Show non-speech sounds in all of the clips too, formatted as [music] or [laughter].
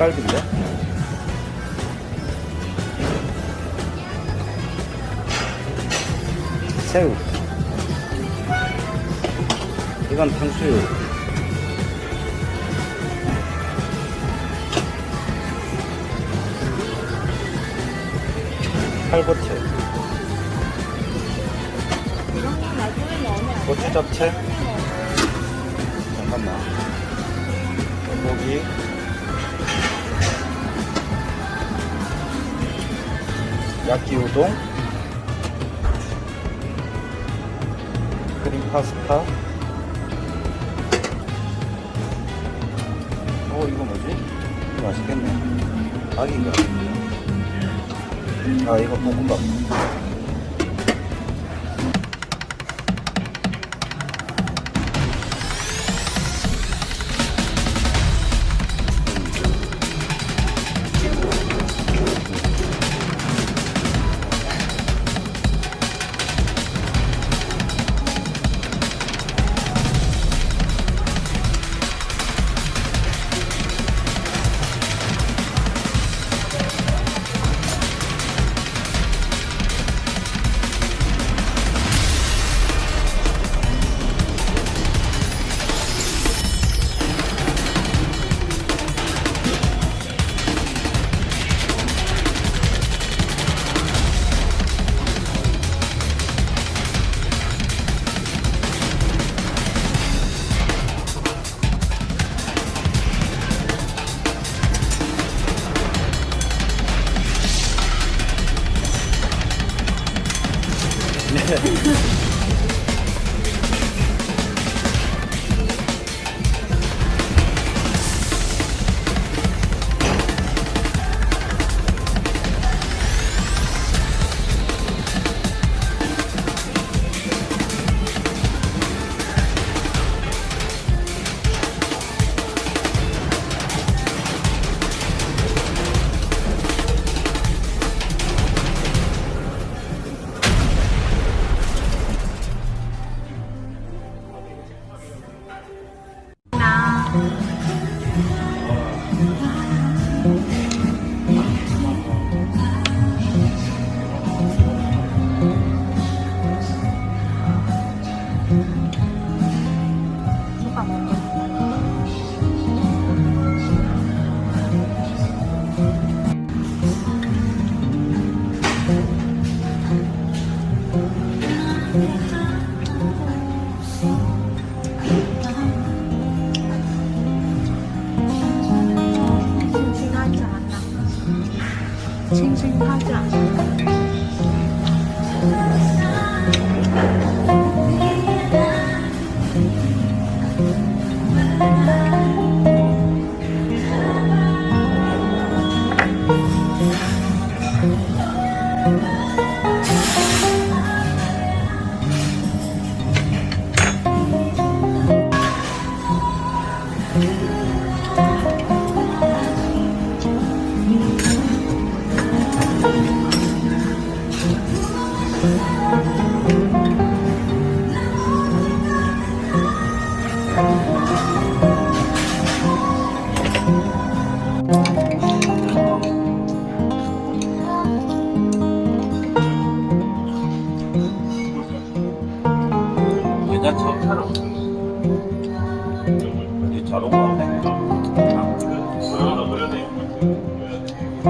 닭갈비인데? 새우. 이건 탕수육. 돼? 고추 잡채. 잠깐만. 고기. 야끼 우동. 크림 파스타. 어, 이거 뭐지? 이거 맛있겠네. 아기인가? 아, 이거 볶음밥.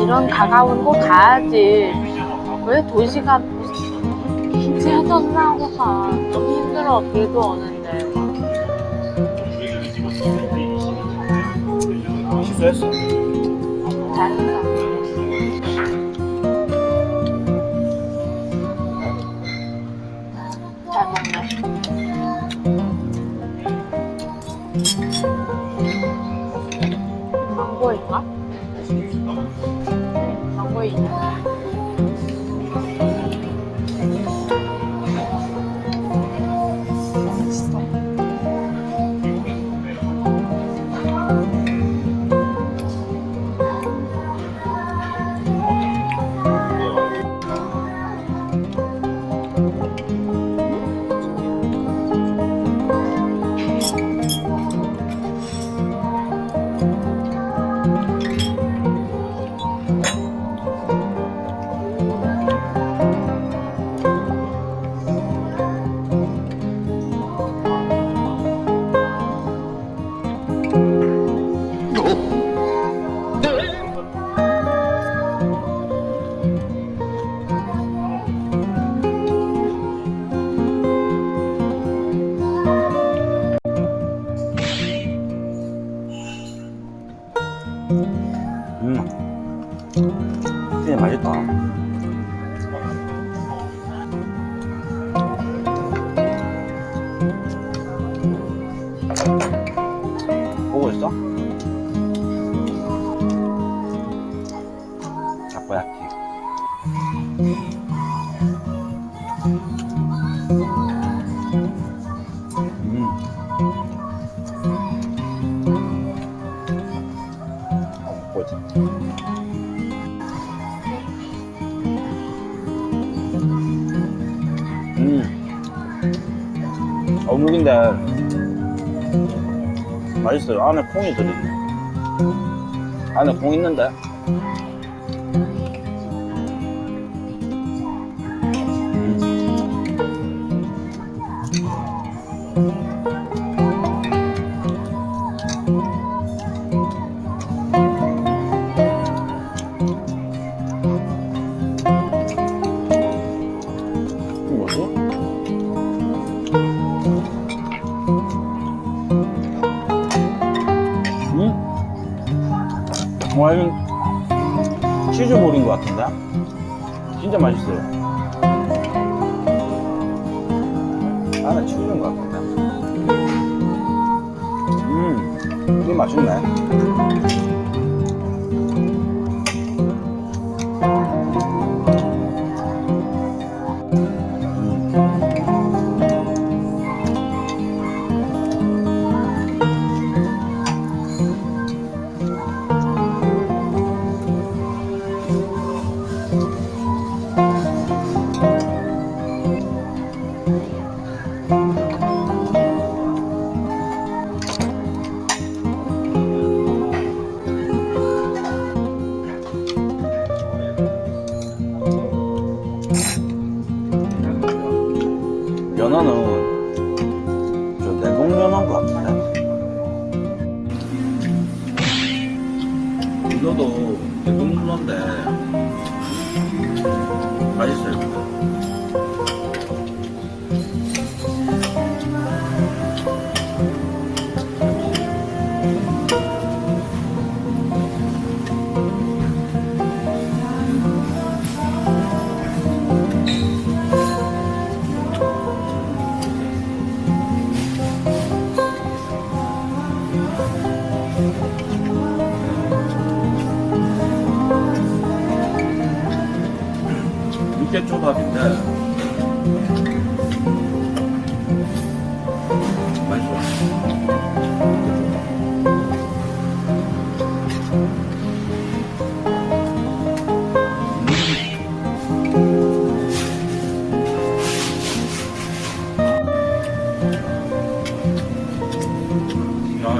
이런 가까운 곳 가야지. 왜 도시가 힘들었나 하고 가. 너무 힘들어, 길도 오는데. 잘했어. 망고 있 있어? 타코야키. 맛있어요. 안에 콩이 들어있네. 안에 콩 있는데. 안에 치즈인 것 같은데? 음, 이게 맛있네.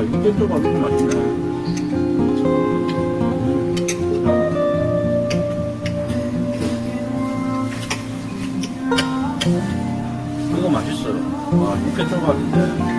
야, 육개초밥 너무 맛있네. 이거 맛있어요. 와, 육개초밥인데.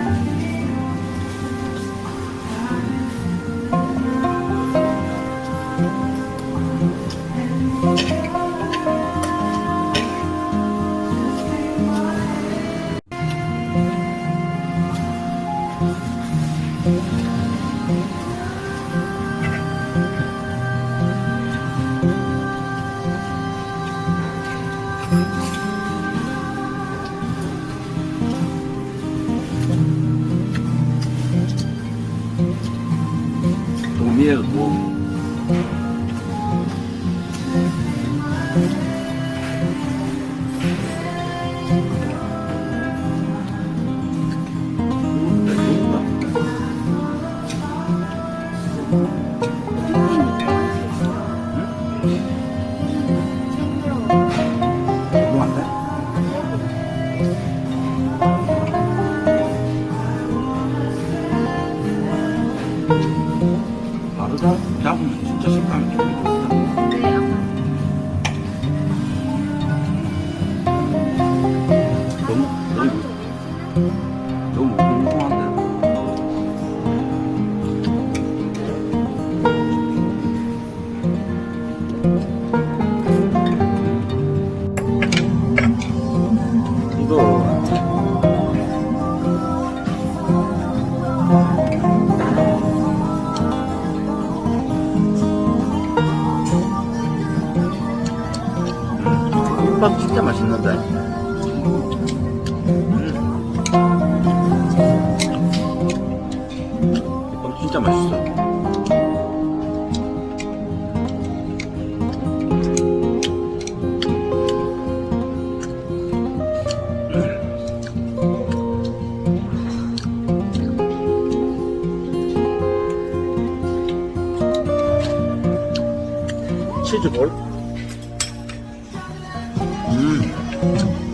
김밥 진짜 맛있는데?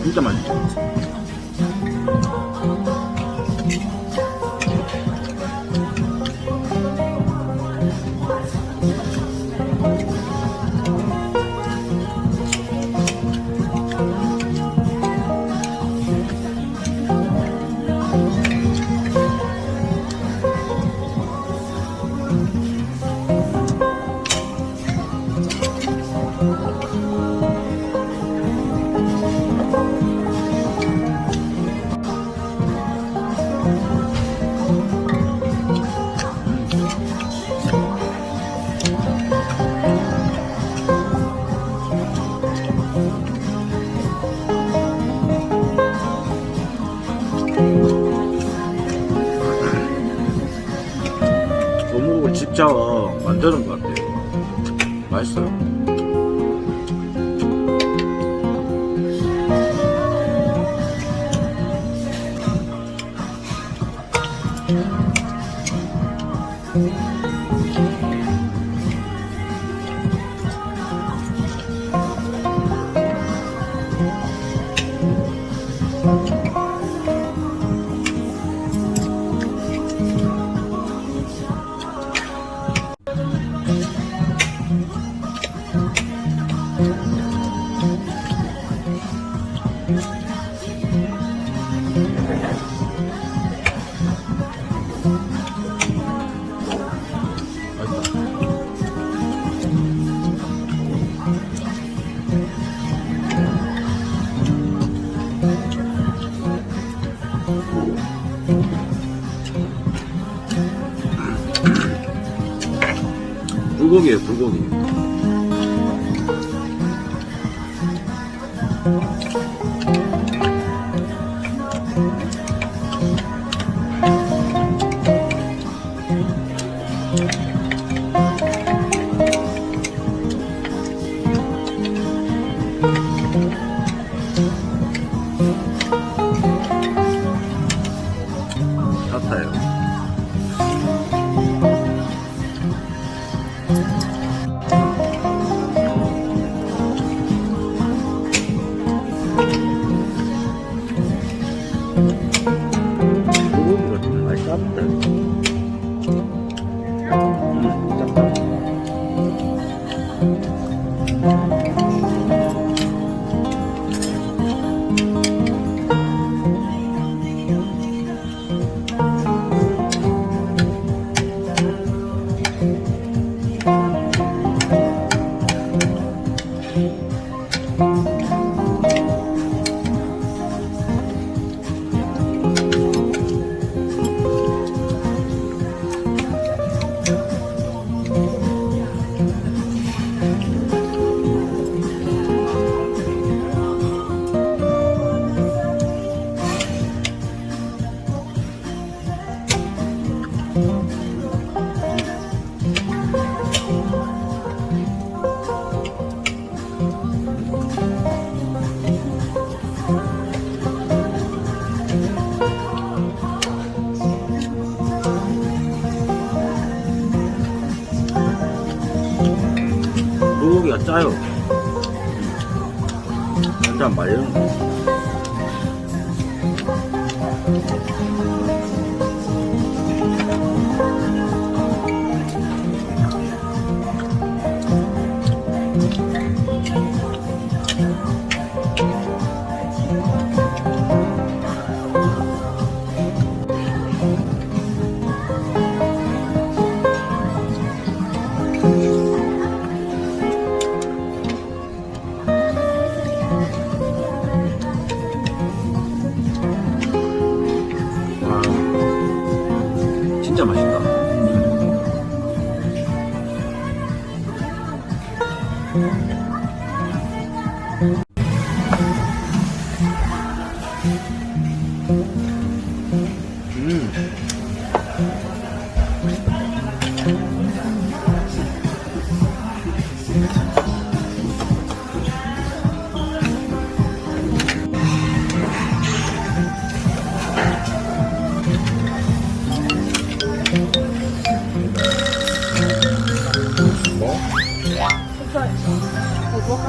你怎么 canım 불고기예요, 불고기. Bye. 짜요. 일단 말리는 거.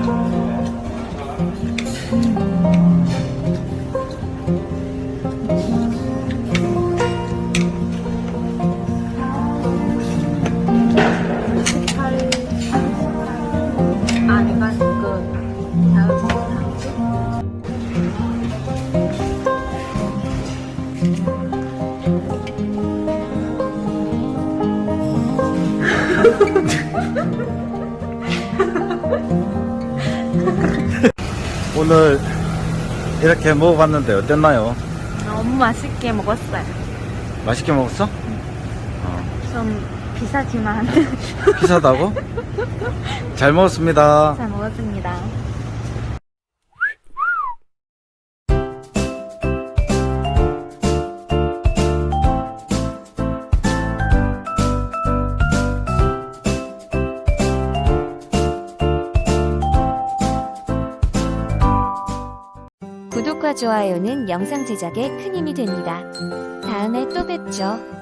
팔. 오늘 이렇게 먹어봤는데 어땠나요? 너무 맛있게 먹었어요. 맛있게 먹었어? 좀 비싸지만 비싸다고? [laughs] 잘 먹었습니다. 잘 먹었습니다. 좋아요는 영상 제작에 큰 힘이 됩니다. 다음에 또 뵙죠.